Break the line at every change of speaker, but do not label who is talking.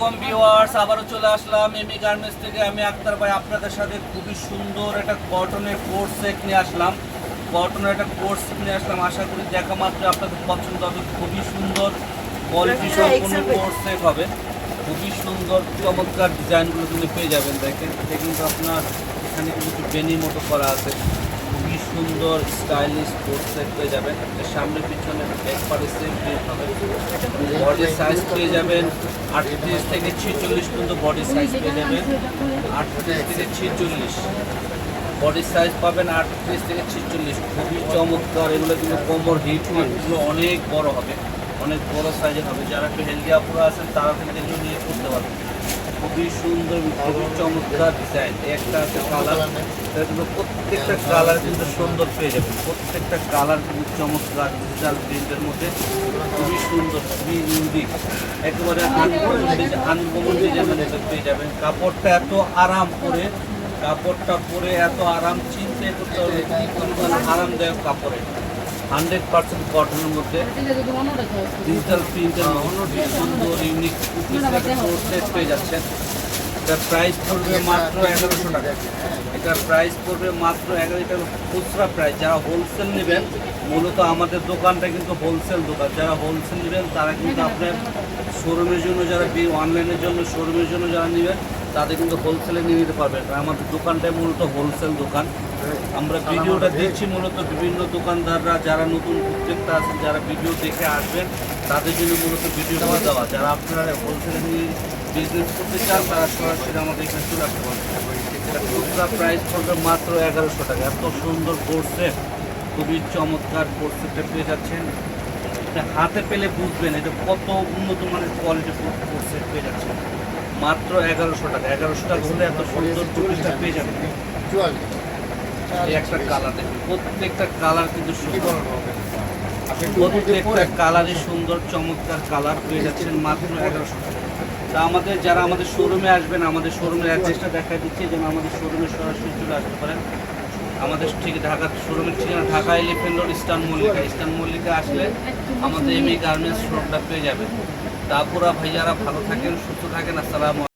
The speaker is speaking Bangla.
কম ভিউয়ার্স আবারও চলে আসলাম এমি গার্মেন্টস থেকে। আমি আক্তার ভাই আপনাদের সাথে খুবই সুন্দর একটা কটনের কোর্স সেট নিয়ে আসলাম। কটনের একটা কোর্স নিয়ে আসলাম। আশা করি দেখা মাত্র আপনাদের পছন্দ হবে। খুবই সুন্দর কোয়ালিটি সম্পূর্ণ কোর্স সেট হবে। খুবই সুন্দর চমৎকার ডিজাইনগুলো কিন্তু পেয়ে যাবেন দেখেন। এটা কিন্তু আপনার এখানে কিন্তু বেনি মতো করা আছে। খুবই সুন্দর স্টাইলিশ কোর্স সেট পেয়ে যাবেন। সামনে পিছনে একবারে সেম প্রিন্ট হবে। বডি সাইজ পেয়ে যাবেন। আটত্রিশ থেকে ছেচল্লিশ পর্যন্ত বডি সাইজ পেয়ে যাবেন। আটত্রিশ থেকে ছেচল্লিশ। বডি সাইজ পাবেন আটত্রিশ থেকে ছেচল্লিশ। খুবই চমৎকার, এগুলো কিন্তু কোমর হিট এগুলো অনেক বড় হবে, অনেক বড় সাইজের হবে। যারা একটু হেলদি আপুরা আছেন, তারা কিন্তু এগুলো নিয়ে করতে পারবেন। খুবই সুন্দর খুবই চমৎকার ডিজাইন একটা আছে কালার কিন্তু প্রত্যেকটা কালার কিন্তু সুন্দর পেয়ে যাবেন। প্রত্যেকটা কালার কিন্তু চমৎকার ডিজিটাল প্রিন্টের মধ্যে। খুবই সুন্দর, খুবই ইউনিক একেবারে আনকমন ডিজাইনের পেয়ে যাবেন। কাপড়টা এত আরাম করে, কাপড়টা পরে এত আরাম চিনতে করতে হবে কি পরিমাণ আরামদায়ক কাপড়ের হান্ড্রেড পার্সেন্ট কটনের মধ্যে ডিজিটাল প্রিন্টের মধ্যে সুন্দর ইউনিক সেট পেয়ে যাচ্ছেন এটার প্রাইস পড়বে মাত্র এগারোশো টাকা। এটার প্রাইস পড়বে মাত্র এগারো টাকা। খুচরা প্রাইস যারা হোলসেল নেবেন মূলত আমাদের দোকানটা কিন্তু হোলসেল দোকান। যারা হোলসেল নেবেন তারা কিন্তু আপনার শোরুমের জন্য যারা অনলাইনের জন্য শোরুমের জন্য যারা নেবেন তাদের কিন্তু হোলসেলে নিয়ে নিতে পারবেন। আমাদের দোকানটাই মূলত হোলসেল দোকান। আমরা ভিডিওটা দিচ্ছি মূলত বিভিন্ন দোকানদাররা যারা নতুন উদ্যোক্তা আছেন যারা ভিডিও দেখে আসবেন তাদের জন্য মূলত ভিডিওগুলো দেওয়া। যারা আপনারা হোলসেলে নিয়ে বিজনেস করতে চান তারা সরাসরি আমাদের এখানে চলে আসতে পারেন খুচরা প্রাইস পড়বে মাত্র এগারোশো টাকা। এত সুন্দর কোর্সে খুবই চমৎকার কোর্সেটা পেয়ে যাচ্ছেন। এটা হাতে পেলে বুঝবেন এটা কত উন্নত মানের কোয়ালিটি কোর্সে পেয়ে যাচ্ছেন। মাত্র এগারোশো টাকা। এগারোশো টাকা হলে এত সুন্দর চল্লিশটা পেয়ে যাবেন। এই একটা আমাদের যারা আমাদের শোরুমে আসবেন, আমাদের শোরুমের অ্যাড্রেসটা দেখা দিচ্ছি, যেন আমাদের শোরুমে সরাসরি চলে আসতে পারেন। আমাদের ঠিক ঢাকা শোরুমের ঠিকানা Dhaka elephant road eastern Mallika. Eastern Mallika আসলে আমাদের এমনি গার্মেন্টস শোরুমটা পেয়ে যাবেন। তারপরা ভাইয়ারা ভালো থাকেন, সুস্থ থাকেন, আসসালাম